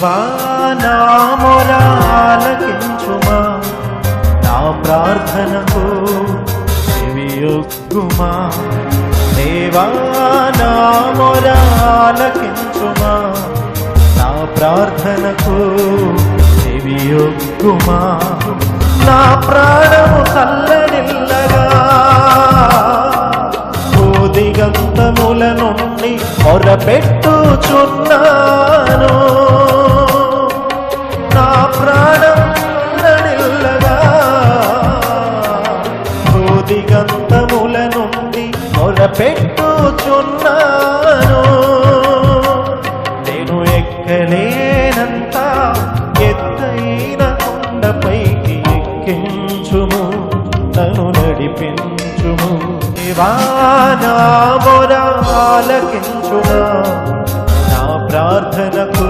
దేవా నా మొరాలకించుమా. నా ప్రార్థనకు చెవియొగ్గుమా దేవా నా మొరాలకించుమా. నా ప్రార్థనకు చెవియొగ్గుమా నా ప్రాణము చల్లనిల్లగా దిగంతముల నుండి మొరపెట్టుచున్నా. నా ప్రాణం దిగంతముల నుండి మొరపెట్టుచున్నాను. నేను ఎక్కలేనంత ఎత్తైన కొండపైకి ఎక్కించుము. తను నడిపించుము. దేవానా మొరాలకించుమా నా ప్రార్థనకు